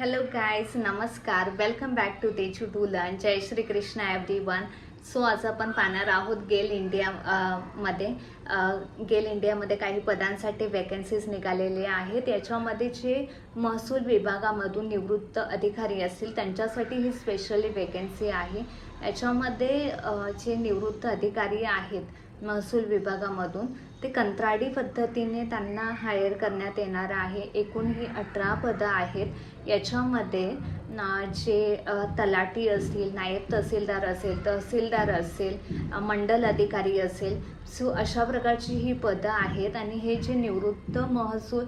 Hello guys नमस्कार. Welcome back to Teju to learn Jai Shri Krishna everyone so आज आपण पाहणार आहोत गेल इंडिया मध्ये. गेल इंडियामध्ये काही पदांसाठी वॅकन्सीज निघालेले आहेत. याच्यामध्ये जे महसूल विभागामधून निवृत्त अधिकारी असतील त्यांच्यासाठी ही स्पेशली वॅकन्सी आहे. याच्यामध्ये जे निवृत्त अधिकारी आहेत महसूल विभागामधून ते कंत्राटी पद्धतीने त्यांना हायर करण्यात येणार आहे. एकूण ही अठरा पदं आहेत. याच्यामध्ये ना जे तलाटी असतील नायब तहसीलदार असेल तहसीलदार असेल मंडल अधिकारी असेल सो अशा प्रकारची ही पदं आहेत आणि हे जे निवृत्त महसूल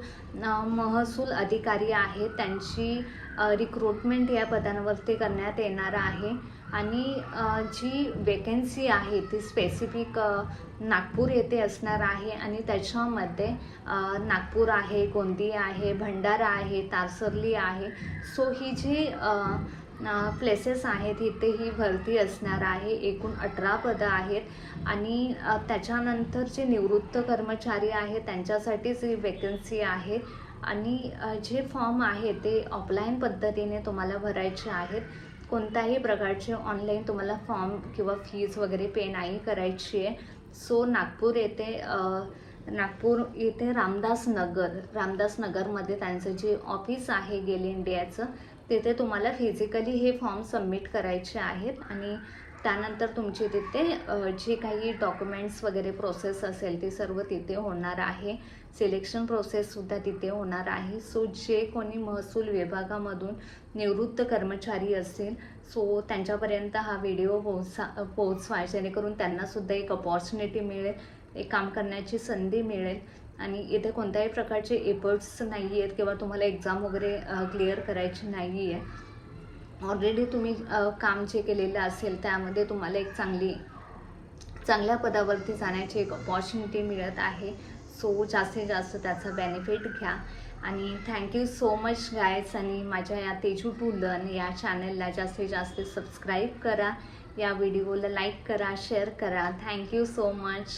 महसूल अधिकारी आहेत त्यांची रिक्रुटमेंट या पदांवरती करण्यात येणार आहे. आणि जी वेकेन्सी आहे ती स्पेसिफिक नागपूर येथे असणार आहे. आणि त्याच्यामध्ये नागपूर आहे गोंदिया आहे भंडारा आहे तारसर्ली आहे. सो ही जी प्लेसेस आहेत इथे ही भरती असणार आहे. एकूण अठरा पदं आहेत. आणि त्याच्यानंतर जे निवृत्त कर्मचारी आहेत त्यांच्यासाठीच ही वेकन्सी आहे. आणि जे फॉर्म आहे ते ऑफलाईन पद्धतीने तुम्हाला भरायचे आहेत. कोणत्याही प्रकारचे ऑनलाईन तुम्हाला फॉर्म किंवा फीज वगैरे पे नाही करायची आहे. सो नागपूर येथे नागपूर येथे रामदास नगर रामदास नगरमध्ये त्यांचं जे ऑफिस आहे गेल इंडियाचं तिथे तुम्हाला फिजिकली हे फॉर्म सबमिट करायचे आहेत आणि त्यानंतर तुमची तिथे जे काही डॉक्युमेंट्स वगैरे प्रोसेस असेल ते सर्व तिथे होणार आहे. सिलेक्शन प्रोसेससुद्धा तिथे होणार आहे. सो जे कोणी महसूल विभागामधून निवृत्त कर्मचारी असेल सो त्यांच्यापर्यंत हा व्हिडिओ पोहोचा पोहोचवा. जेणेकरून त्यांनासुद्धा एक अपॉर्च्युनिटी मिळेल एक काम करण्याची संधी मिळेल. आणि इथे कोणत्याही प्रकारचे एफर्ट्स नाही आहेत किंवा तुम्हाला एक्झाम वगैरे क्लिअर करायची नाही आहे ऑलरेडी तुम्ही काम जे केलेलं असेल त्यामध्ये तुम्हाला एक चांगली चांगल्या पदावरती जाण्याची एक अपॉर्च्युनिटी मिळत आहे. सो जास्तीत जास्त त्याचा बेनिफिट घ्या. आणि थँक्यू सो मच गायज आणि माझ्या या तेजू टू लर्न या चॅनलला जास्तीत जास्त सबस्क्राईब करा. या व्हिडिओला लाईक करा शेअर करा. Thank you so much